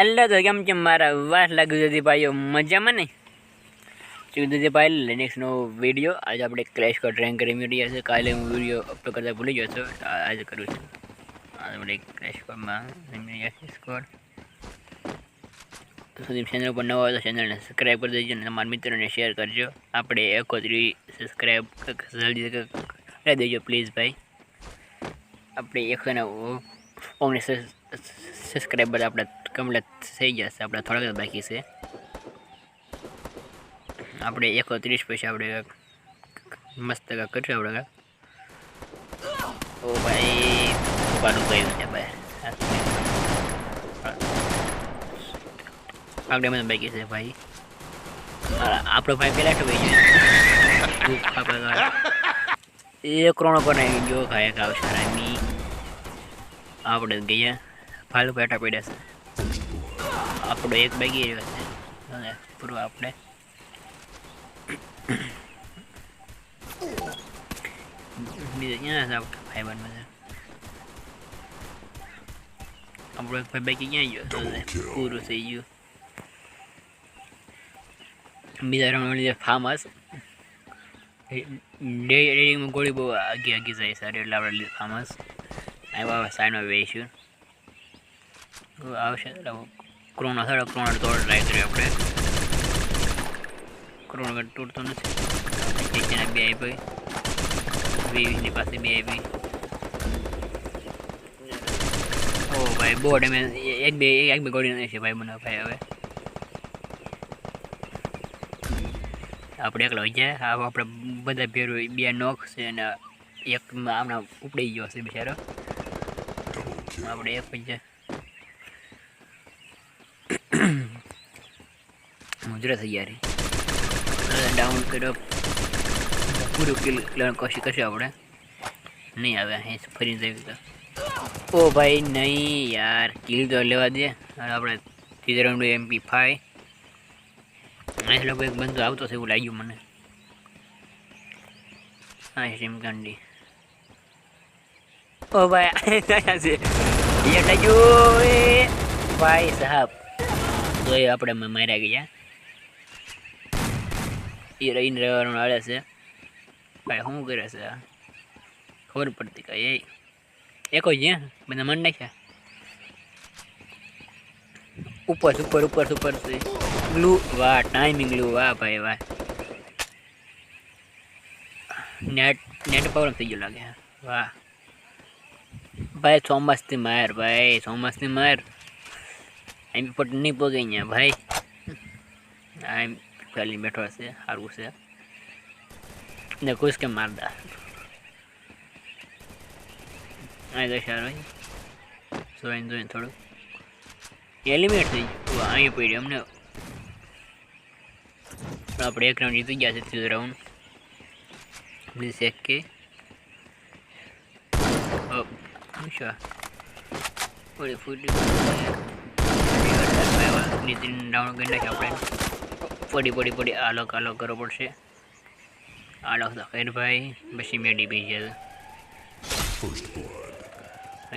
એટલે તો કેમ કે મારા વાસ લાગી જતી ભાઈઓ મજામાં ને ચૂકી ભાઈ નેક્સ્ટ નો વીડિયો આજે આપણે ક્રેશ કોડ રેન્ક કરી રહ્યા છે. કાલે હું વીડિયો અપલોડ કરતા ભૂલી ગયો છું. આજે કરું છું. આજે આપણે ક્રેશ કોડમાં સ્કોડ ચેનલ પર નવો હોય તો ચેનલને સબસ્ક્રાઈબ કરી દેજો અને તમારા મિત્રોને શેર કરજો. આપણે એકોત્રી સબસ્ક્રાઈબ જલ્દી કરી દેજો પ્લીઝ ભાઈ. આપણે એકસો ને ઓગણીસ સબસ્ક્રાઈબર આપણે કમ્પ્લીટ થઈ જશે. આપણે થોડાક જ બાકી છે. આપણે એકસો ત્રીસ પછી આપણે કાંઈક મસ્ત કાંઈક કરશું આપણે કાંઈક. ઓ ભાઈ ઉપાડું ગયું છે ભાઈ? આપણે મને બાકી છે ભાઈ. હા, આપણો ભાઈ પેલા તો ભાઈ. આપણે એ ક્રોણો પર આવી ગયો. ખાય ખાવ શરામી આપણે ગયા. ફાલુ બેઠા પડ્યા છે. આપણો એક બાકી રહ્યો છે. અને પૂરો આપણે. બીજા ક્યાં છે આપણે ભાઈ બધા આપણો એક ભાઈ બાકી ક્યાં ગયો પૂરું થઈ ગયું. બીજા રાઉન્ડ ફાર્મ હાઉસ ડેરિંગમાં ગોળી બહુ આગી આગી જાય સારી એટલે આપણે ફાર્મ હાઉસ આવ્યા સાઈડમાં બેસીશું આવશે ક્રોનો સાડા ક્રોનો તોડ કરીએ આપણે. ક્રોનો કઈ તૂટતો નથી. એના બે આવી વીસની પાસે બે આવી ઓ ભાઈ બહુ ડેમેજ એક બે એક બે ગોળી નથી ભાઈ મને ભાઈ હવે. આપણે એકલા હોઈ જાય. હા આપણે બધા ભેરું બે નોખ છે અને એક હમણાં ઉપડી ગયો છે બિચારો. આપણે એક હોઈ છે મુજરા થઈ ગયા રે. ડાઉન કર્યો. પૂરું કિલ લેવાની કોશિશ કરશું આપણે. નહીં આવે, અહીં ફરી જઈ તો. ઓ ભાઈ, નહીં યાર કિલ તો લેવા દે. આપણે ત્રીજા એમપી ફાઈવ અહીં લોકો એક બંધો આવતો છે એવું લાગ્યું મને. હા સિમકાંડી ઓ ભાઈ છે? એ લાગ્યું ભાઈ સાહેબ, તો એ આપણે માર્યા ગયા. એ રહીને રહેવાનું આળે છે ભાઈ શું કરે છે ખબર પડતી કઈ એ એકો જ બધા મન નાખ્યા ઉપર ઉપર ઉપર ઉપર ગ્લુ વાહ ટાઈમિંગ ગ્લુ વાહ ભાઈ વાહ નેટ નેટ પ્રોબ્લેમ થઈ ગયો લાગે વાહ ભાઈ ચોમાસથી માર ભાઈ ચોમાસથી માર એમ પટ નહીં પગે ભાઈ એમ ખાલી બેઠો હશે સારું છે ને ખુશ કે મારદા અહીં તો સારું જોઈને જોઈને થોડું એલિમેન્ટ થઈ ગયું અહીં પડ્યું અમને આપણે એક રાઉન્ડ જીતી ગયા છે ત્રીજો રાઉન્ડ પ્લીઝ એક કે અચ્છા ઓલી ફૂટી નીતિન ડાઉન કરી નાખ્યા આપણે પડી પડી પડી. આલોક આલોક કરવો પડશે. આલોક તો ભાઈ. પછી મેડી બી છે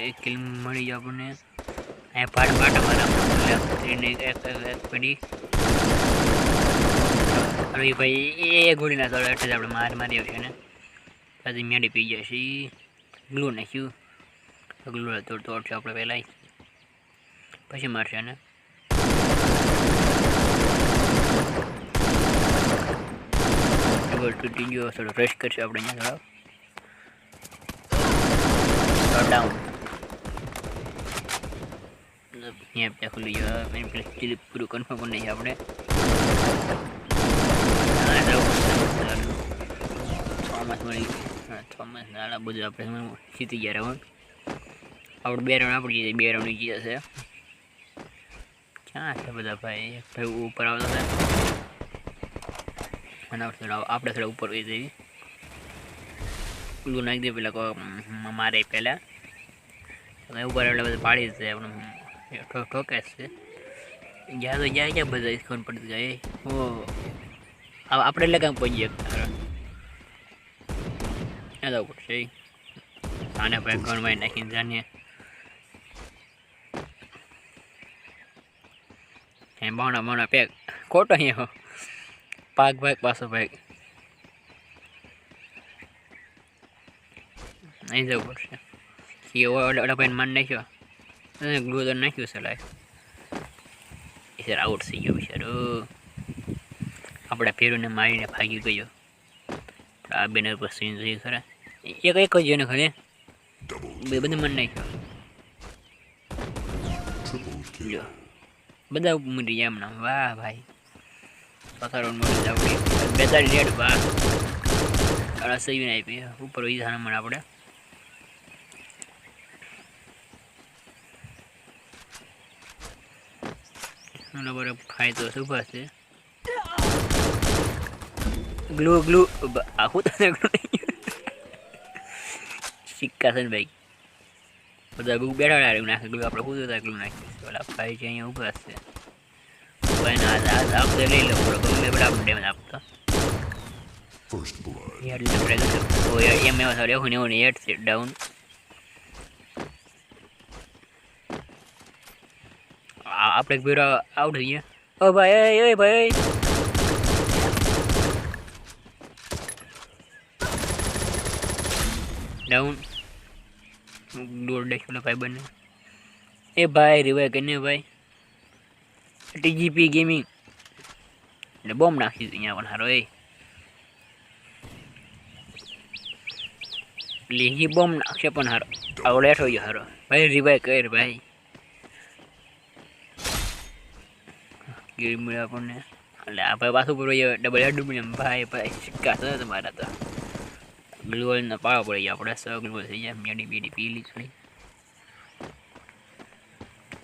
એક કિલ મળી જાય આપણને. અહીંયા પાટ પાટ અમારા ત્રીને એક એક પડી. હવે ભાઈ, એ ગોળીના થોડો એટલે જ આપણે માર મારી આવશે ને. પછી મેડી પી જશે ગ્લુ નાખ્યું. ગ્લુ તોડ તોડશે આપણે પહેલાં પછી મારશે ને. ટેબલ તૂટી ગયો થોડો રેસ્ટ કરશે આપણે અહીંયા ડાઉન અહીંયા પૂરું કન્ફર્મ કરી આપણે. થોમસ મળી માસ નાના બધું આપણે જીતી ગયા રાઉન્ડ આપણે બે રાઉન્ડ આપણે જીતે બે રાઉન્ડ જીત્યા છે. ક્યાં છે બધા ભાઈ? ભાઈ ઉપર આવતા હતા. અને આપણે થોડા ઉપર હોય જઈએ. પેલું નાખી દે પેલા મારે પહેલાં ઉપર એટલે બધા પાડી છે આપણે ઠોકે છે. જ્યાં તો જ્યાં ક્યાં બધા? ખબર પડતી જાય. ઓ. આપણે એટલે કામ જાય ત્યાં જવું પડશે આને ભાઈ ઘરમાં નાખીને જાણીએ. અહીં બાણા બાણા પેક ખોટો અહીંયા પાક ભાગ પાછો ભાગ અહીં જવું પડશે એ ઓલા ભાઈને માન નાખ્યો અને ગ્લુ તો નાખ્યું છે લાય એ સર આઉટ થઈ ગયો બિચારો આપણા પેરુને મારીને ભાગી ગયો આ બેનર પર સીન થઈ ખરા એક એક જ ને ખરે બે બધું મન નાખ્યો બધા મરી ગયા એમના વાહ ભાઈ. પથારો મળી જાવ બેતાળી રેડ વાહ અઢા સહીને આપી ઉપર વહી જાણે મને આપણે. બરાબર તો શું પાસે ગ્લુ ગ્લુ. આખું તને સિક્કા છે ને ભાઈ. બધા બહુ બેઠા રહ્યા નાખે. ગ્લુ આપણે ખુદ હતા ગ્લુ નાખી ઓલા ભાઈ છે અહીંયા ઊભા છે. ભાઈ ના આ આપતો લઈ લો. થોડો ગમે બધા આપણે ડેમેજ આપતો. First blood. યાર એટલે આપણે ઓ યાર એમ એમાં સારું એવું ને એવું ને હેડ છે. ડાઉન આપણે ભેરો આઉટ થઈ ગયા. ઓ ભાઈ એ ભાઈ. ડાઉન દોડ દેખો ભાઈ બને. એ ભાઈ રિવાય કરીને ભાઈ. ટીજીપી ગેમિંગ એટલે બોમ્બ નાખી દીધી અહીંયા પણ હારો એ. લીજી બોમ્બ નાખશે પણ હારો. આવડે થઈ ગયો હારો. ભાઈ રિવાય કર ભાઈ. ગેમ મળ્યા આપણને. એટલે આ ભાઈ પાછું પૂરો ડબલ હેડ ભાઈ ભાઈ સિક્કા છે તમારા તો. ગ્લુઅલ ને પાવા પડી ગયા આપણે સો ગ્લુઅલ થઈ જાય. મેડી બેડી પી લી થોડી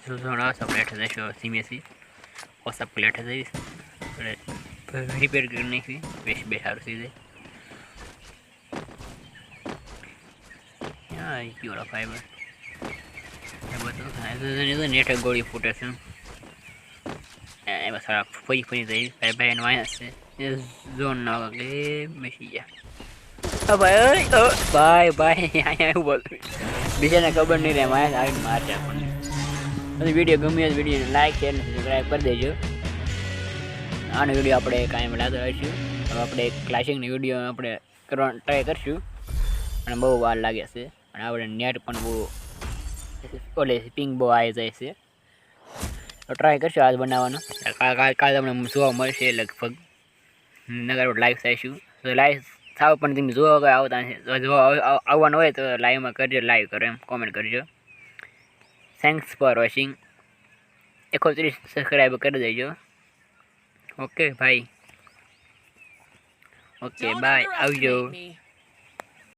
શું શું આવશે આપણે હેઠળ જઈશું સીમેસી પર હેઠળ જઈશ એટલે રિપેર કરી નાખી બેસ બે સારું થઈ જાય. હા કયો ફાઈબર એ બધું નેટ ગોળી ફૂટે છે. એમાં સારા ફરી ફરી જઈ ભાઈ ભાઈ, એનો છે. બેસી ભાઈ ભાઈ ભાઈ, અહીંયા એવું બોલું. બીજાને ખબર નહીં રહે માયા આવીને મારશે આપણને અને વીડિયો ગમ્યો તો વિડીયોને લાઈક શેર અને સબસ્ક્રાઈબ કરી દેજો. આનો વીડિયો આપણે કાયમ લાગતો રહીશું હવે આપણે ક્લાસિકની વીડિયો આપણે કરવાનો ટ્રાય કરશું. અને બહુ વાર લાગે છે. અને આપણે નેટ પણ બહુ, ઓલે પિંગ બહુ આવી જાય છે. તો ટ્રાય કરશું આજ બનાવવાનો. કાલ કાલ તમને જોવા મળશે લગભગ. નગર લાઈવ થઈશું. તો લાઈવ થાવ પણ તમે જોવા વગર આવતા જો જોવા આવવાનું હોય તો લાઈવમાં કરજો લાઈવ કરો એમ કોમેન્ટ કરજો. થેન્ક્સ ફોર વોચિંગ એકો ત્રીસ સબસ્ક્રાઈબ કરી દેજો. ઓકે ભાઈ ઓકે બાય આવજો.